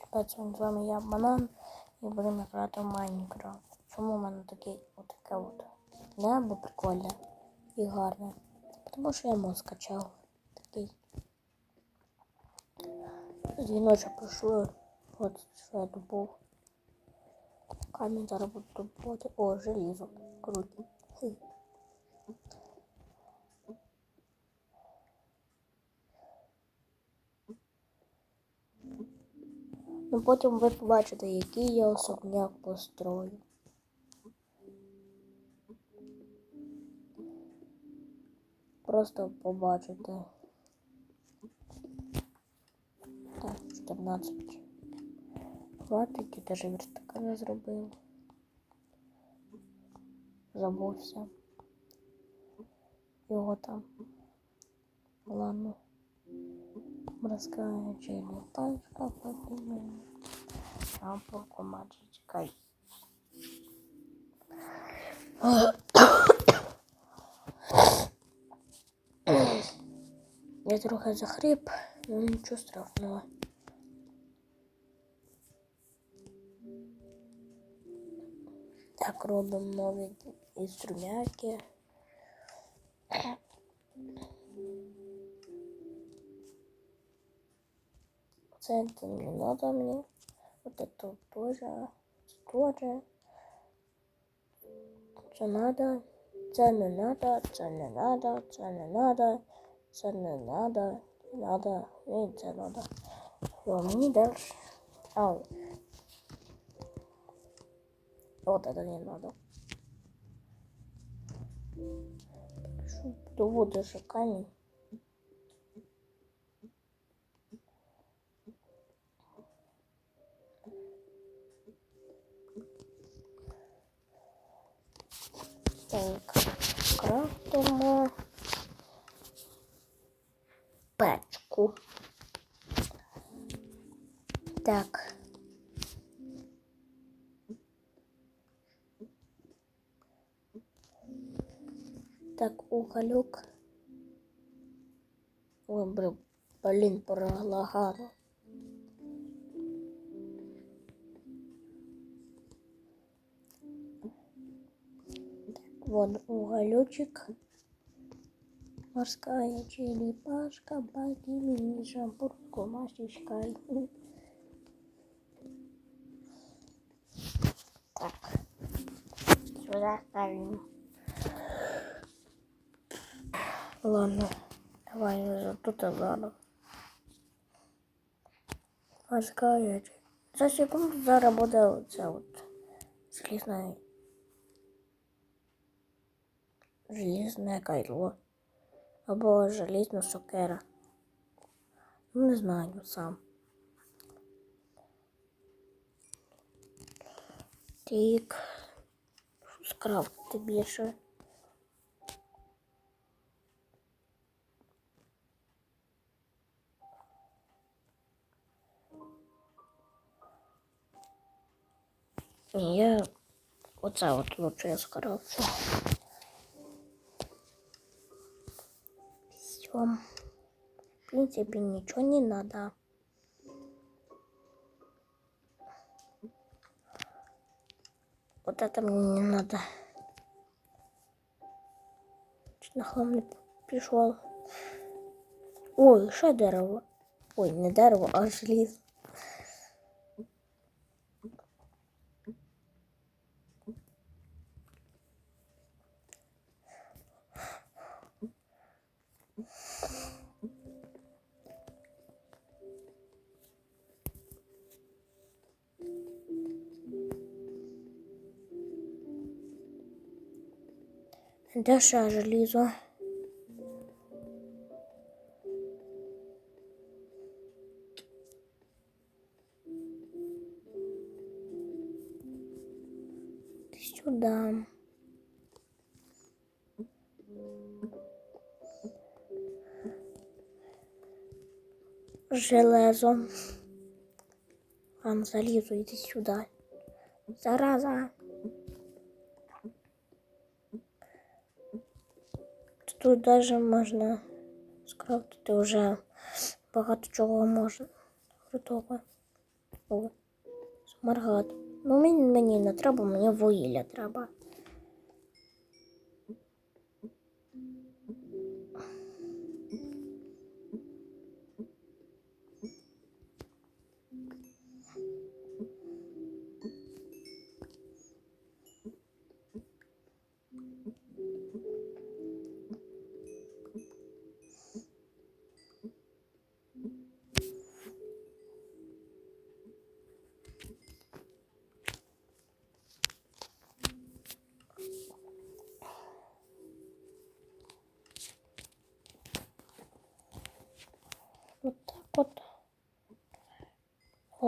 Ребят, сьогодні з вами я Банан і будемо грати в Майнкрафт. Чому в мене таке отаке от небо прикольне і гарне? Тому що я мод скачав. Такий. Дві ночі пройшло. От що я добув. Камінь зараз буду добувати. О, желізо. Круто. Ну потім ви побачите, який я особняк построю. Просто побачите. Так, 14. Хватить, я даже верстака не зробив. Забувся. Його там. Ладно. Морская черепашка поднимает. А полку чекай. Я трохи захрип, но нічого страшного. Так, робимо нові інструменти. это не надо мне. Вот это тоже. Тоже. Це надо. Це не надо. Це не надо. Це не надо. Це не надо. Надо. І це надо. Що мені дальше? Ау. Вот это не надо. Что доводишь камень? Ковалюк. Вибрав, блин пролагано. Вот уголечек. Морская черепашка, богини, шампурку, масечка. Так, сюда ставим. Ладно, давай уже тут. Морская черепашка. За секунду зараз буде оце от железне кайло або железна сокера. Ну, не знаю сам. Так, скрафтити більше. Оце от лучше я скрафчу. Все. В принципе, ничего не надо. Вот это мне не надо. Чуть на хлам не пришел. Ой, что дерево? Ой, не дерево, а железо. Де ще желізо? Сюда. Железо. Ладно, залізу, іди сюди. Зараза. Тут даже можна скрафтити вже багато чого можна. Крутого. О, смаргат. Ну мені, мені не треба, мені вугілля треба.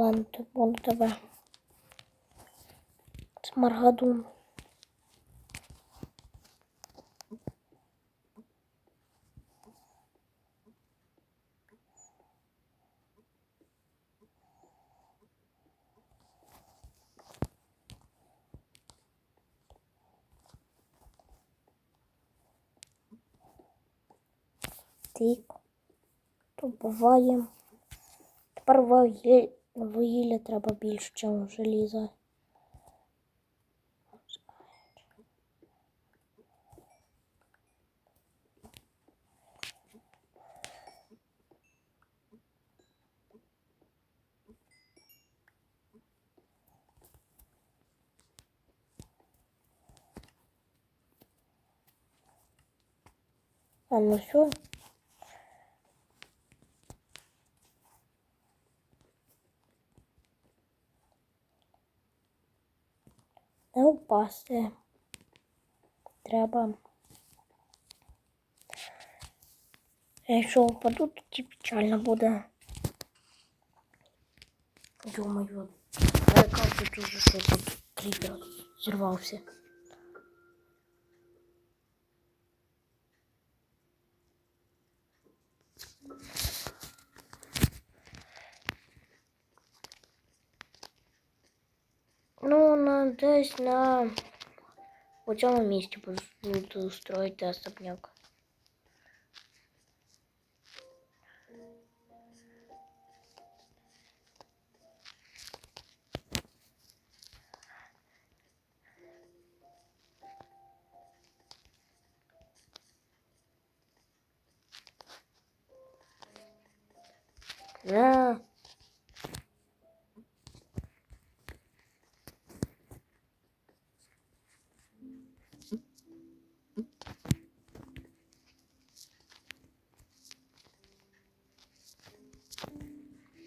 Ладно, буду тебе. Смаргадун. Тик. Добуваємо. Тепер вугілля, вугілля треба більше, ніж желіза. А ну все. Не впасти. Треба. А Якщо впаду, тоді печально буде. Думаю, яка тут уже що тут кріпер зірвався. Ну, на десь на у цьому місці буду строїти особняк.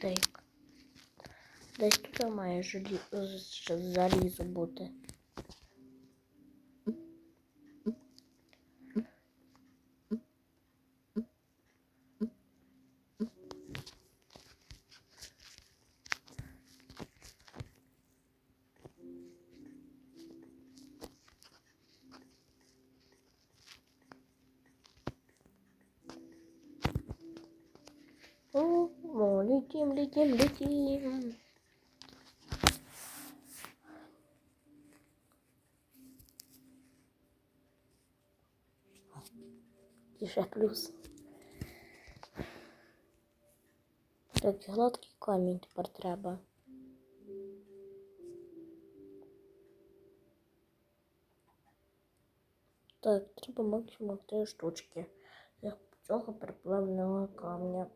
Так. Десь тут має залізо бути. О, о, летим, летим, летим. Тише плюс. Так, гладкий камінь тепер треба. Так, треба максимум три штучки. Цього приплавленого камня.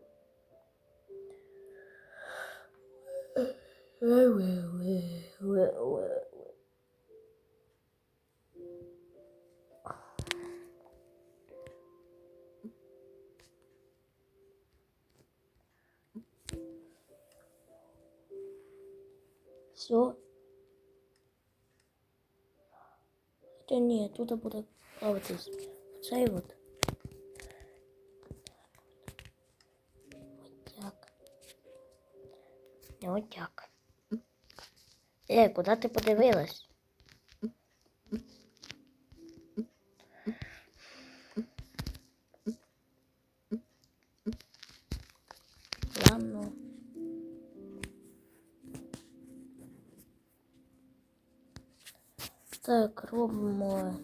Все. Хотя ні, тут буде плаватись. Цей от. Ось так. Ось так. Е, куди ти подивилась? Ладно. Так, робимо.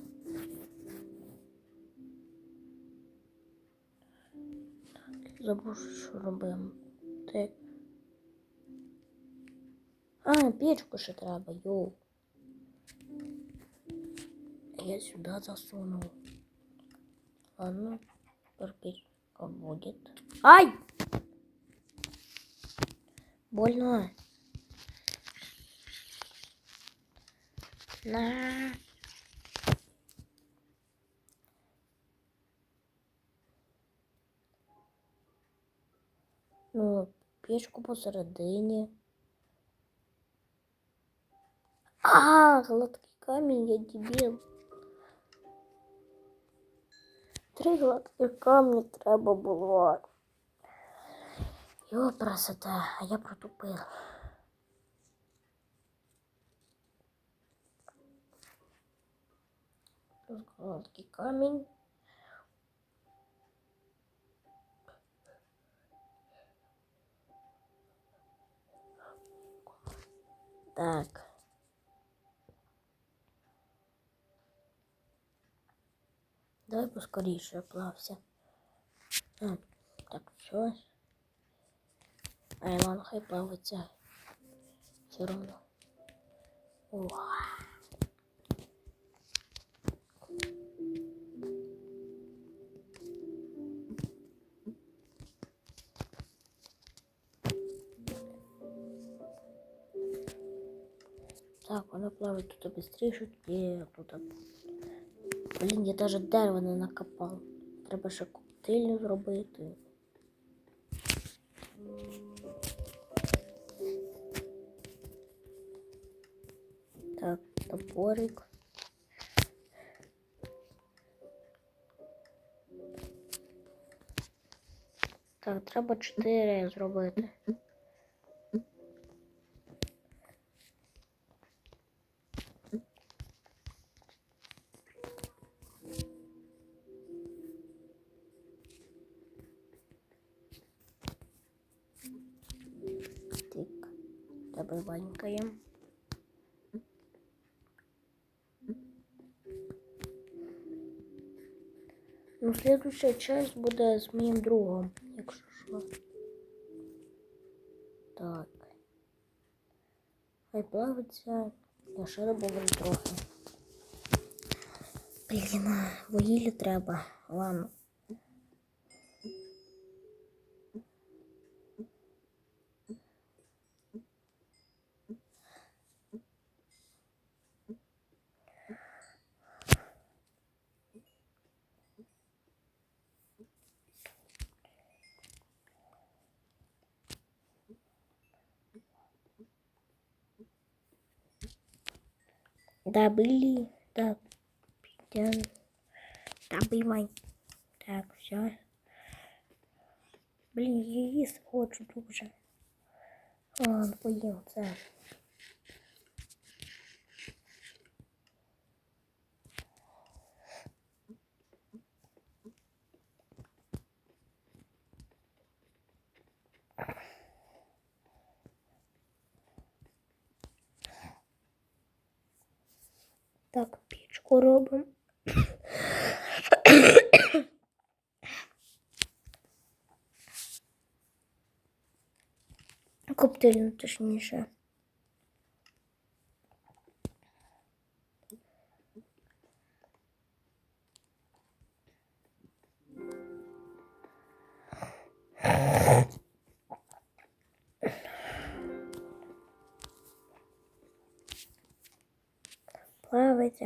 Забув, що робимо. Так. Печку ще треба, йоу. Я сюда засунул. Ладно, теперь печка будет. Ай! Больно. На. Ну, печку посередині. А, гладкий камінь, я дебіл. Три гладких камні треба було. Йо, красота, а я протупив. Тут гладкий камінь. Так. Давай поскоріше оплався. А, так, все. Ай, ладно, хай плавиться. Все равно. О. Так, вона плаває тут быстрее, тоді тут. Блін, я даже дерева не накопав. Треба ще коктейль зробити. Так, топорик. Так, треба чотири зробити. Ну, следующая часть буде з моїм другом, якщо що. Так. Хай плавиться. Я ще добавлю трохи. Блін, вугілля треба. Ладно. Добыли. Так. Пидем. Добывай. Так, все. Блин, я есть хочу дуже. Ладно, поїм це. Так, пічку робимо. Коптильну точніше.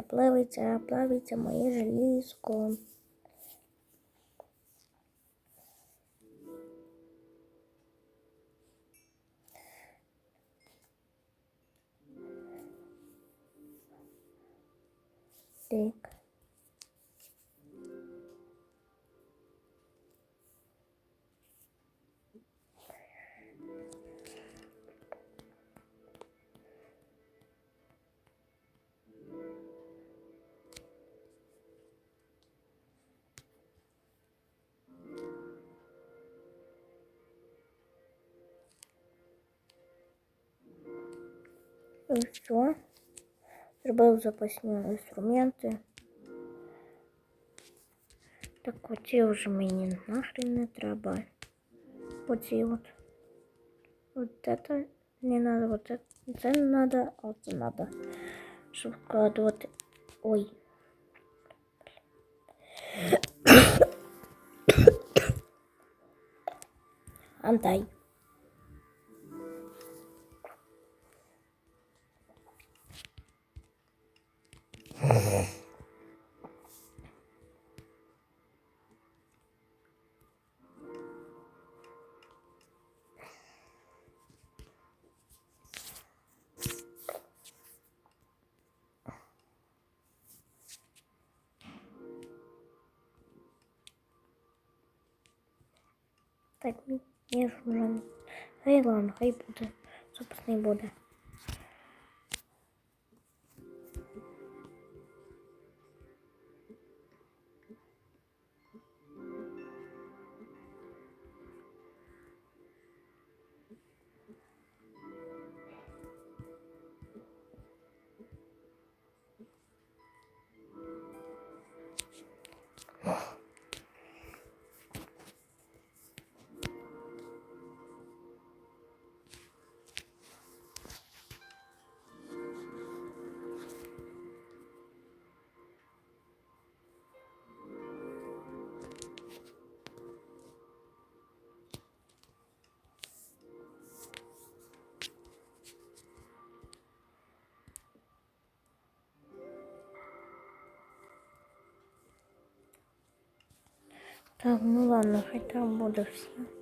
Плавиться, плавиться, моє желізко. Так. І все. Зробив запасні інструменти. Так оці вже мені нахрен не треба. Оці от. От это Не надо вот це. Це не надо, а це надо. Щоб вкладувати. Ой. Антай. Так, ні, я ж вже. Хай ладно, хай буде. Запасний буде. Так, ну ладно, хай там буде все.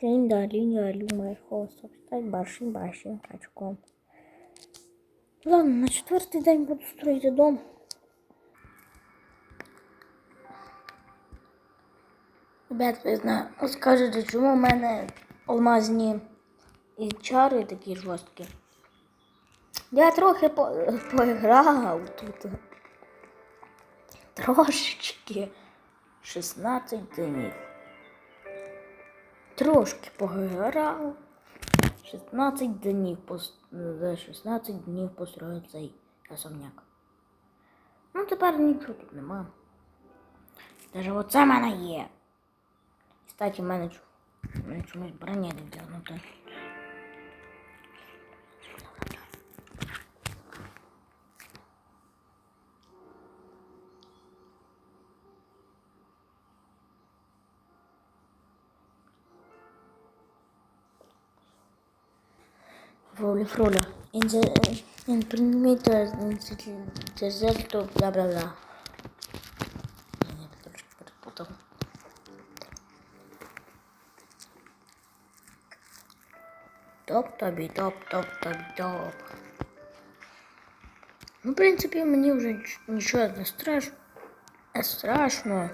Линда, линия, люма, хвост, стать большим, большим качком. Ладно, на четвертий день буду строїти дом. Ребят, ви зна... скажете, чому в мене алмазні і чари такі жорсткі? Я трохи по... поіграв тут. Трошечки. 16 днів. Трошки пограв. 16 днів за 16 днів построїв цей особняк. Ну тепер нічого тут нема. Даже оце в мене є. Кстати, в мене чомусь броня не вдягнута. Фроля. In the in perimeter deserto, бла бла бла. Я трошки перепутав. Топ тобі, топ, топ, тобі, топ. Ну, в принципі, мені вже ніч- нічого не страшно. Не страшно.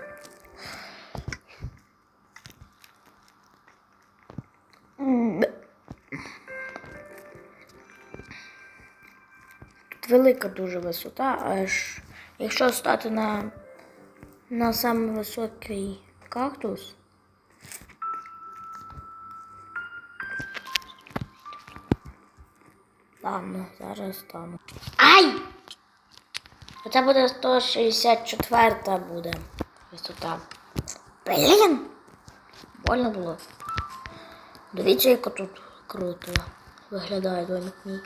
Велика дуже висота, аж якщо стати на, на самий високий кактус. Ладно, зараз стану. Ай! Це буде 164 буде висота. Блін! Больно було. Дивіться, як тут круто виглядає домик мій.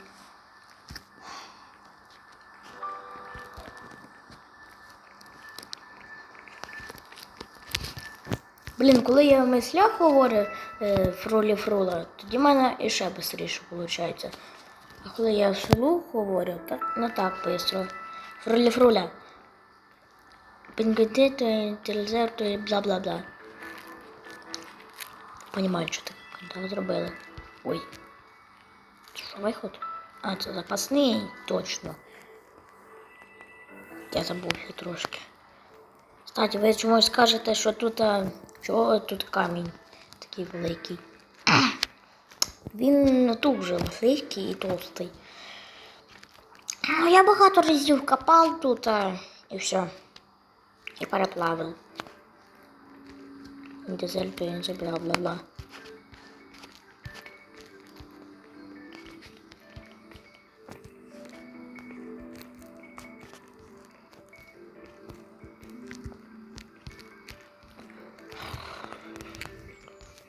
Блін, коли я мислях говорю е, фролі фрола, тоді в мене і ще швидше виходить. А коли я вслух говорю, так не так швидко. Фролі фроля. Пінгвіти, інтелізер, то бла-бла-бла. Понімаю, що так так зробили. Ой. Це що виход? А, це запасний, точно. Я забувся трошки. Кстати, ви чомусь скажете, що тут. А, чого тут камінь такий великий? Він дуже великий і товстий. Ну, я багато разів копав тут а, і все. І переплавив. Дизель, бензин, бла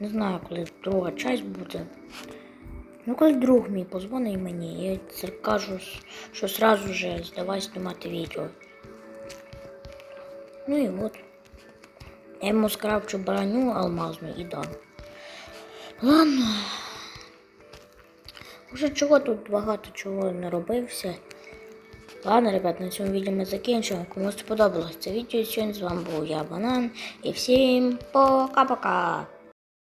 Не знаю, коли друга часть буде. Ну, коли друг мій позвонить мені, я кажу, що сразу же здавай знімати відео. Ну і от. Я йому скрафчу броню алмазну і дам. Ладно. Уже чого тут багато чого не робився. Ладно, ребят, на цьому відео ми закінчимо. Кому сподобалось це відео, сьогодні з вами був я, Банан. І всім пока-пока!